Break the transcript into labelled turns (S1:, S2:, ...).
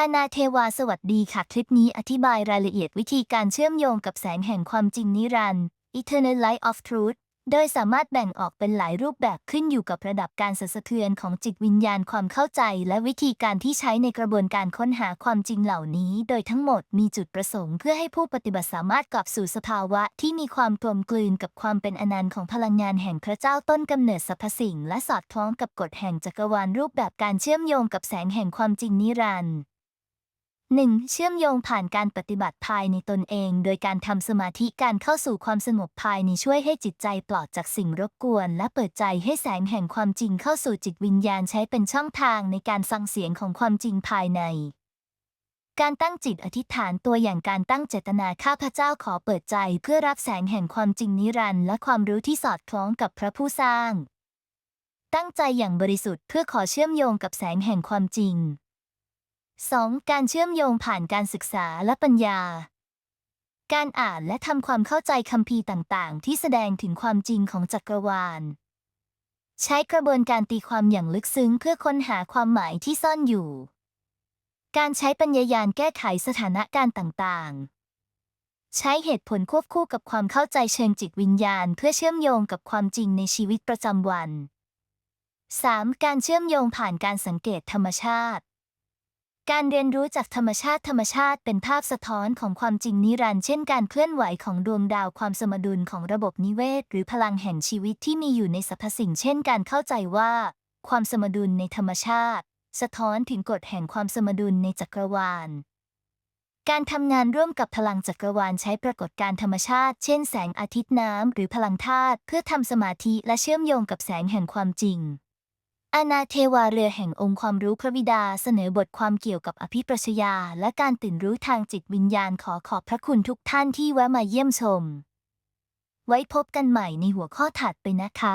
S1: อานาเทวาสวัสดีค่ะ คลิปนี้อธิบายรายละเอียดวิธีการเชื่อมโยงกับแสงแห่งความจริงนิรันดร์ Eternal Light of Truth โดยสามารถแบ่งออกเป็นหลายรูปแบบขึ้นอยู่กับระดับการสั่นสะเทือนของจิตวิญญาณความเข้าใจ และวิธีการที่ใช้ในกระบวนการค้นหาความจริงเหล่านี้ โดยทั้งหมดมีจุดประสงค์เพื่อให้ผู้ปฏิบัติสามารถกลับสู่สภาวะที่มีความกลมกลืนกับความเป็นอนันต์ของพลังงานแห่งพระเจ้าต้นกำเนิดสรรพสิ่ง และสอดคล้องกับกฎแห่งจักรวาลรูปแบบการเชื่อมโยงกับแสงแห่งความจริงนิรันดร์ 1. เชื่อมโยงผ่านการปฏิบัติภายในตนเอง โดยการทำสมาธิการเข้าสู่ความสงบภายในช่วยให้จิตใจปลอดจากสิ่งรบกวน และเปิดใจให้แสงแห่งความจริงเข้าสู่จิตวิญญาณใช้เป็นช่องทางในการฟังเสียงของความจริงภายใน การตั้งจิตอธิษฐานตัวอย่างการตั้งเจตนาข้าพเจ้าขอเปิดใจเพื่อรับแสงแห่งความจริงนิรันดร์และความรู้ที่สอดคล้องกับพระผู้สร้าง ตั้งใจอย่างบริสุทธิ์เพื่อขอเชื่อมโยงกับแสงแห่งความจริง 2. การเชื่อมโยงผ่านการศึกษาและปัญญา การอ่านและทำความเข้าใจคัมภีร์ต่าง ๆ ที่แสดงถึงความจริงของจักรวาล ใช้กระบวนการตีความอย่างลึกซึ้งเพื่อค้นหาความหมายที่ซ่อนอยู่ การใช้ปัญญายาณแก้ไขสถานการณ์ต่าง ๆ ใช้เหตุผลควบคู่กับความเข้าใจเชิงจิตวิญญาณ เพื่อเชื่อมโยงกับความจริงในชีวิตประจำวัน 3. การเชื่อมโยงผ่านการสังเกตธรรมชาติ การเรียนรู้จากธรรมชาติธรรมชาติเป็นภาพสะท้อนของความจริงนิรันดร์เช่นการเคลื่อนไหวของดวงดาวความสมดุลของระบบนิเวศ หรือพลังแห่งชีวิตที่มีอยู่ในสรรพสิ่ง เช่นการเข้าใจว่า ความสมดุลในธรรมชาติ สะท้อนถึงกฎแห่งความสมดุลในจักรวาล การทำงานร่วมกับพลังจักรวาลใช้ปรากฏการธรรมชาติ เช่น แสงอาทิตย์น้ำหรือพลังธาตุเพื่อทำสมาธิและเชื่อมโยงกับแสงแห่งความจริง อาณาเทวาเรือแห่งองค์ความรู้พระบิดาเสนอบทความเกี่ยวกับอภิปรัชญาและการตื่นรู้ทางจิตวิญญาณขอขอบพระคุณทุกท่านที่แวะมาเยี่ยมชม ไว้พบกันใหม่ในหัวข้อถัดไปนะคะ